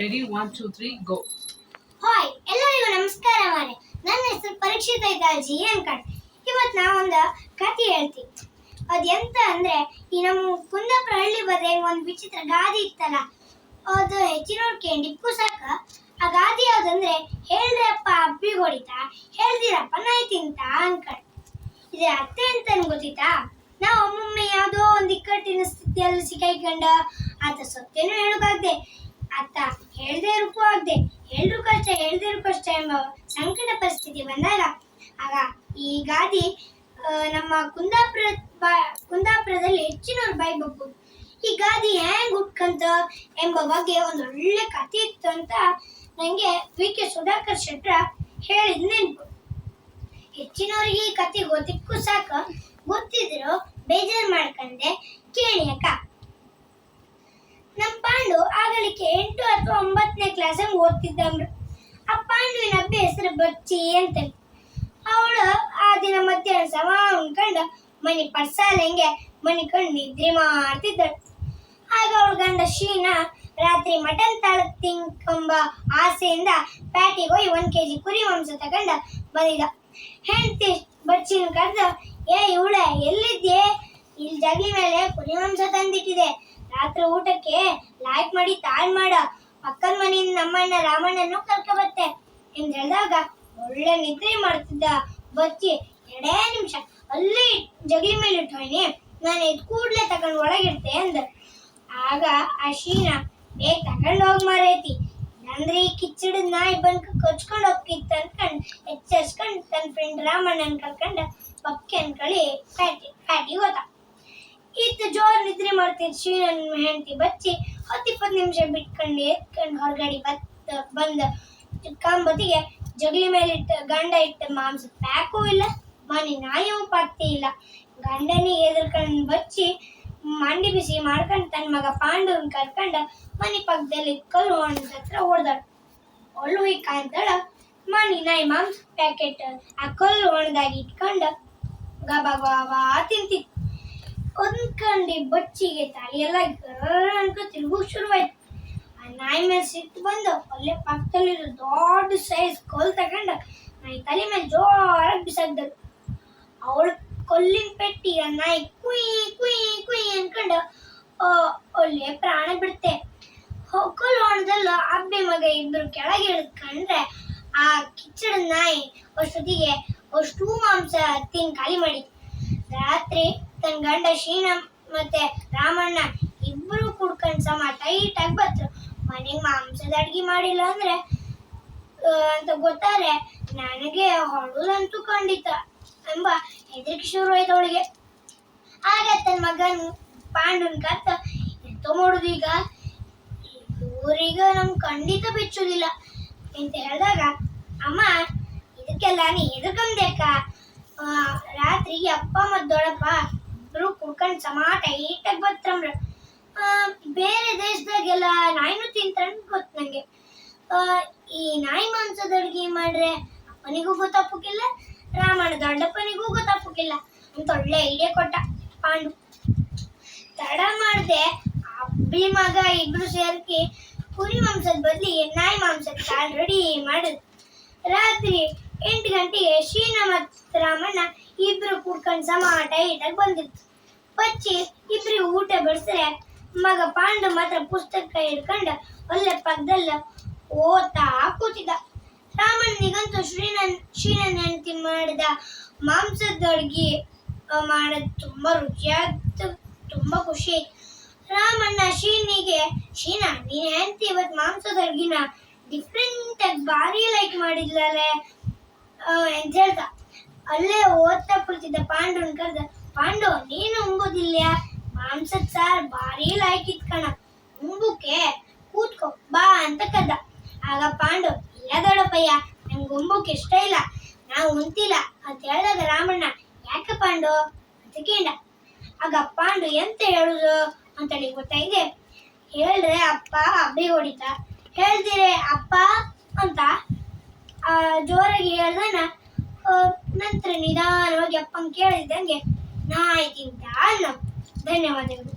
Ready one two three go hi ಎಲ್ಲರಿಗೂ ನಮಸ್ಕಾರ ಮಾರೆ. ನನ್ನ ಹೆಸರು ಪರೀಕ್ಷಿತ ಇದ್ದಾಜಿ ಅನ್ಕಂಡ್ ಇವತ್ತು ನಾವೊಂದು ಕಥೆ ಹೇಳ್ತೀನಿ ಅದು ಎಂತ ಅಂದ್ರೆ, ಈ ನಮ್ಮ ಕುಂದಾಪುರ ಹಳ್ಳಿ ಬದ್ರೆ ಒಂದು ವಿಚಿತ್ರ ಗಾದಿ ಇತ್ತಲ್ಲ, ಅದು ಹೆಚ್ಚಿನವ್ರು ಕೇಂಡಿಪ್ಪು ಸಾಕ ಆ ಗಾದಿ ಯಾವ್ದಂದ್ರೆ, ಹೇಳ್ರಪ್ಪ ಅಬ್ಬಿ ಹೊಡಿತಾ, ಹೇಳ್ದಿರಪ್ಪ ನಾಯಿ ತಿಂತ ಅನ್ಕಂಡ್ ಇದ್ರ ಅತ್ತೆ ಅಂತ ಗೊತ್ತಿತ್ತಾ? ನಾವು ಒಮ್ಮೊಮ್ಮೆ ಯಾವುದೋ ಒಂದು ಇಕ್ಕಟ್ಟಿನ ಸ್ಥಿತಿಯಲ್ಲಿ ಸಿಕ್ಕೈಕೊಂಡ ಆತ ಸತ್ಯನೂ ಹೇಳೋಕಾಗ್ದೆ ಆತ ಹೇಳದೇ ಇರೋಕ್ಕೂ ಆಗದೆ ಎಲ್ರೂ ಕಷ್ಟ, ಹೇಳದೇ ಇರೋ ಕಷ್ಟ ಎಂಬ ಸಂಕಟ ಪರಿಸ್ಥಿತಿ ಬಂದಾಗ, ಆಗ ಈ ಗಾದಿ ನಮ್ಮ ಕುಂದಾಪುರ ಕುಂದಾಪುರದಲ್ಲಿ ಹೆಚ್ಚಿನವ್ರು ಬಾಯ್ಬಹುದು ಈ ಗಾದಿ ಹೆಂಗ್ ಉಟ್ಕಂತ ಎಂಬ ಬಗ್ಗೆ ಒಂದು ಒಳ್ಳೆ ಕಥೆ ಇತ್ತು ಅಂತ ನಂಗೆ ವಿ. ಕೆ. ಸುಧಾಕರ್ ಶೆಟ್ರ ಹೇಳಿದ್ ನೆನ್ಪು. ಹೆಚ್ಚಿನವ್ರಿಗೆ ಈ ಕತೆ ಗೊತ್ತಿಕ್ಕೂ ಸಾಕ, ಗೊತ್ತಿದ್ರು ಬೇಜಾರ್ ಮಾಡ್ಕಂಡೆ. ಕೇಳಿ ಅಕ್ಕ ನಮ್ ಪಾಂಡು ಆಗಲಿಕ್ಕೆ ಅಥವಾ ಒಂಬತ್ತನೇ ಕ್ಲಾಸ್ ಓದ್ತಿದ್ದಮ್ರು ಆ ಪಾಂಡುವಿನ ಅಬ್ಬೆ ಹೆಸರು ಬಚ್ಚಿ ಅಂತ ಅವಳು ಆ ದಿನ ಮಧ್ಯಾಹ್ನ ಸಮ ಉಣ್ಕಂಡು ಮನೆ ಪಡ್ಸಾಲೆಂಗೆ ಮನಿ ಕಂಡು ನಿದ್ರೆ ಮಾಡ್ತಿದ್ದಳು. ಆಗ ಅವಳ ಗಂಡ ಶೀನ, ರಾತ್ರಿ ಮಟನ್ ತಾಳಕ್ ತಿಂಕೊಂಬ ಆಸೆಯಿಂದ ಪ್ಯಾಟಿಗೆ ಹೋಗಿ ಒಂದ್ ಕೆಜಿ ಕುರಿ ಮಾಂಸ ತಗೊಂಡ ಬಂದಿದ್ದ. ಹೆಂಡತಿ ಬಚ್ಚಿನ ಕರೆದು, ಏ, ಇವಳೆ ಎಲ್ಲಿದ್ದೆ ಇಲ್ಲಿ ಜಗಿ ಮೇಲೆ ಕುರಿ ಮಾಂಸ ತಂದಿಟ್ಟಿದೆ. ರಾತ್ರಿ ಊಟಕ್ಕೆ ಲಾಯ್ಕ್ ಮಾಡಿ ತಾಳ್ ಮಾಡ. ಪಕ್ಕದ ಮನೆಯಿಂದ ನಮ್ಮಣ್ಣ ರಾಮಣ್ಣನೂ ಕರ್ಕ ಬತ್ತೆ. ಎಂದು ಹೇಳಿದಾಗ ಒಳ್ಳೆ ನಿದ್ರೆ ಮಾಡ್ತಿದ್ದ ಬಚ್ಚಿ ಎರಡೇ ನಿಮಿಷ, ಅಲ್ಲಿ ಜಗಲಿ ಮೇಲೆ ಇಟ್ಟೋಯ್ನಿ ನಾನು ಇದು ಕೂಡ್ಲೆ ತಗೊಂಡು ಒಳಗಿಡ್ತೆ ಅಂದ. ಆಗ ಆ ಶೀನ ಬೇಗ ತಗೊಂಡು ಹೋಗಿ ಮಾರೈತಿ. ಅಂದ್ರೆ ಈ ಕಿಚ್ಚಡ ನಾಯಿ ಬಂದು ಕೊಚ್ಕೊಂಡು ಹೋಗ್ತಿತ್ತು ಅನ್ಕೊಂಡು, ಎಚ್ಚರಿಸ್ಕೊಂಡು ತನ್ನ ಫ್ರೆಂಡ್ ರಾಮಣ್ಣನ್ ಕರ್ಕೊಂಡ ಪಕ್ಕೆ ಅನ್ಕೊಳ್ಳಿ ಪ್ಯಾಟಿ ಪ್ಯಾಟಿ ಹೋತ ಈತ ಜೋರು ನಿದ್ರೆ ಮಾಡ್ತಿದ್ ಶೀನನ್ ಹೆಂಡತಿ ಬಚ್ಚಿ ಹತ್ತು ಇಪ್ಪತ್ತು ನಿಮಿಷ ಬಿಟ್ಕೊಂಡು ಎತ್ಕೊಂಡು ಹೊರಗಡೆ ಬತ್ತ ಬಂದ ಕಾಂಬತ್ತಿಗೆ ಜಗಲಿ ಮೇಲೆ ಇಟ್ಟ, ಗಂಡ ಇಟ್ಟ ಮಾಂಸ ಪ್ಯಾಕೂ ಇಲ್ಲ, ಮನೆ ನಾಯಿಯೂ ಪತ್ತೆ ಇಲ್ಲ. ಗಂಡನಿಗೆ ಎದುರ್ಕೊಂಡು ಬಚ್ಚಿ ಮಂಡಿ ಬಿಸಿ ಮಾಡ್ಕೊಂಡು ತನ್ನ ಮಗ ಪಾಂಡವನ್ ಕರ್ಕೊಂಡು ಮನೆ ಪಕ್ಕದಲ್ಲಿ ಕಲ್ಲು ಅಣ್ಣ ಹತ್ರ ಓಡ್ದಾಳ. ಒಳ್ಳು ಮನಿ ನಾಯಿ ಮಾಂಸ ಪ್ಯಾಕೆಟ್ ಆ ಕಲ್ಲು ಒಣದಾಗಿ ಇಟ್ಕೊಂಡು ಗಬ ಗಬ ತಿಂತಿತ್ತು. ಅಂದ್ಕಂಡು ಬಚ್ಚಿಗೆ ತಲೆಯೆಲ್ಲ ಗರ್ರ ಅನ್ಕೊ, ತಿರುಗು ಶುರುವಾಯ್ತು. ಆ ನಾಯಿ ಮೇಲೆ ಸಿಟ್ಟು ಬಂದು ಅಲ್ಲೇ ಪಕ್ಕದಲ್ಲಿರೋ ದೊಡ್ಡ ಸೈಜ್ ಕೊಲ್ ತಗೊಂಡು ನಾಯಿ ತಲೆ ಮೇಲೆ ಜೋರಾಗಿ ಬಿಸಾಕ್ದಳು. ಅವಳು ಕೊಲ್ಲಿನ ಪೆಟ್ಟಿ, ಆ ನಾಯಿ ಕುಯ್ ಕುಯ್ ಕುಯ್ ಓ ಅಲ್ಲೇ ಪ್ರಾಣ ಬಿಡುತ್ತೆ. ಕೊಲ್ಲು ಹೊಣದಲ್ಲ ಅಬ್ಬೆ ಮಗ ಇಬ್ರು ಕೆಳಗೆ ಇಳ್ಕೊಂಡ್ರೆ ಆ ಕಿಚ್ಚಡ ನಾಯಿ ಅಷ್ಟೊತ್ತಿಗೆ ಅಷ್ಟು ಮಾಂಸ ತಿನ್ ಖಾಲಿ ಮಾಡಿ ರಾತ್ರಿ ತನ್ನ ಗಂಡ ಶೀನ ಮತ್ತೆ ರಾಮಣ್ಣ ಇಬ್ಬರು ಕುಡ್ಕೊಂಡ್ ಸಮ ಟೈಟ್ ಆಗಿ ಬತ್ರು ಮನೆಗೆ ಮಾಂಸದ ಅಡ್ಗೆ ಮಾಡಿಲ್ಲ ಅಂದ್ರೆ ಅಂತ ಗೊತ್ತಾರೆ. ನನಗೆ ಹೊಡುದಂತೂ ಖಂಡಿತ ಎಂಬ ಹೆದರಿಕೆ ಶುರು ಆಯ್ತು ಅವಳಿಗೆ. ಆಗ ತನ್ನ ಮಗನ್ ಪಾಂಡುನ್ ಕತ್ತ ಎಂತ ಮಾಡುದು ಈಗ? ಊರಿಗ ನಮ್ ಖಂಡಿತ ಬೆಚ್ಚುದಿಲ್ಲ. ಅಂತ ಹೇಳಿದಾಗ, ಅಮ್ಮ, ಇದಕ್ಕೆಲ್ಲ ನೀ ಹೆದರ್ಕಂಬೇಕ ರಾತ್ರಿ ಅಪ್ಪ ಮತ್ತು ಇಬ್ರು ಸಮಾಟ ಸಮ ಟೈಟಾಗಿ ಬರ್ತಂಬ್ರ ಆ, ಬೇರೆ ದೇಶದಾಗೆಲ್ಲ ನಾಯಿನೂ ತಿಂತಾರಂತ ಗೊತ್ತು ನಂಗೆ. ಆ, ಈ ನಾಯಿ ಮಾಂಸದ ಅಡ್ಗೆ ಮಾಡ್ರೆ? ಅಪ್ಪನಿಗೂ ಗೊತ್ತಾಪಕ್ಕಿಲ್ಲ ರಾಮಣ್ಣ ದೊಡ್ಡಪ್ಪನಿಗೂ ಗೊತ್ತಾಪಕ್ಕಿಲ್ಲ ಅಂತ ಒಳ್ಳೆ ಐಡಿಯಾ ಕೊಟ್ಟ ಪಾಂಡು. ತಡ ಮಾಡ್ದೆ ಅಬ್ಬಿ ಮಗ ಇಬ್ರು ಸೇರ್ಕಿ ಕುರಿ ಮಾಂಸದ ಬದ್ಲಿ ನಾಯಿ ಮಾಂಸದ ಕಾಲ್ ರೆಡಿ ಮಾಡಿದ್. ರಾತ್ರಿ ಎಂಟು ಗಂಟೆಗೆ ಶೀನ ಮತ್ತು ರಾಮಣ್ಣ ಇಬ್ರು ಕೂಡ್ಕೊಂಡು ಸಮಾಟ ಇಟ್ಟಾಗ ಬಂದಿತ್ತು ಬಚ್ಚಿ ಇಬ್ರಿ ಊಟ ಬಡಿಸ್ರೆ ಮಗ ಪಾಂಡು ಮಾತ್ರ ಪುಸ್ತಕ ಹಿಡ್ಕೊಂಡು ಒಳ್ಳೆ ಪಕ್ಕದಲ್ಲ ಓದ್ತಾ ಕೂತಿದ್ದ. ರಾಮಣ್ಣಿಗಂತೂ ಶ್ರೀನನ್ ಶ್ರೀನ ಹೆಂಡತಿ ಮಾಡಿದ ಮಾಂಸದ ಅಡುಗೆ ಮಾಡೋದು ತುಂಬಾ ರುಚಿಯಾದ ತುಂಬಾ ಖುಷಿ. ಆಯ್ತು ರಾಮಣ್ಣ ಶೀನಿಗೆ ಶೀನ ನೀನ್ ಹೆಂಡತಿ ಇವತ್ ಮಾಂಸದ ಅಡ್ಗಿನ ಡಿಫ್ರೆಂಟ್ ಆಗಿ ಭಾರಿ ಲೈಕ್ ಮಾಡಿದ್ಲಲ್ಲೇ ಅಂತ ಹೇಳ್ದ ಅಲ್ಲೇ ಓದ್ತಾ ಕುಳಿತಿದ್ದ ಪಾಂಡುನ್ ಕರ್ದ ಪಾಂಡು, ನೀನು ಉಂಬುದಿಲ್ಲ? ಮಾಂಸದ ಸಾರ್ ಭಾರಿ ಲಾಯ್ಕಿತ್ ಕಣ. ಉಂಬುಕೆ ಕೂತ್ಕೋ, ಬಾ ಅಂತ ಕದ್ದ. ಆಗ ಪಾಂಡು, ಇಲ್ಲ ದೊಡ್ಡಪ್ಪಯ್ಯ, ನಂಗೆ ಉಂಬುಕ್ ಇಷ್ಟ ಇಲ್ಲ. ನಾವು ಉಂತಿಲ್ಲ ಅಂತ ಹೇಳ್ದಾಗ ರಾಮಣ್ಣ, ಯಾಕೆ ಪಾಂಡು? ಅಂತ ಕೇಂದ ಆಗ ಪಾಂಡು, ಎಂತ ಹೇಳುದು ಅಂತ ಗೊತ್ತಾಗಿದೆ ಹೇಳ್ರೆ ಅಪ್ಪ, ಅಬ್ಬಿ ಹೊಡಿತ. ಹೇಳ್ದಿರೆ ಅಪ್ಪ ಅಂತ ಜೋರಾಗಿ ಹೇಳ್ದನ ನಂತರ ನಿಧಾನವಾಗಿ ಅಪ್ಪಂಗೆ ಕೇಳಿದಂಗೆ ನಾಯಿ ತಿಂತ ಅನ್ನ ಧನ್ಯವಾದಗಳು.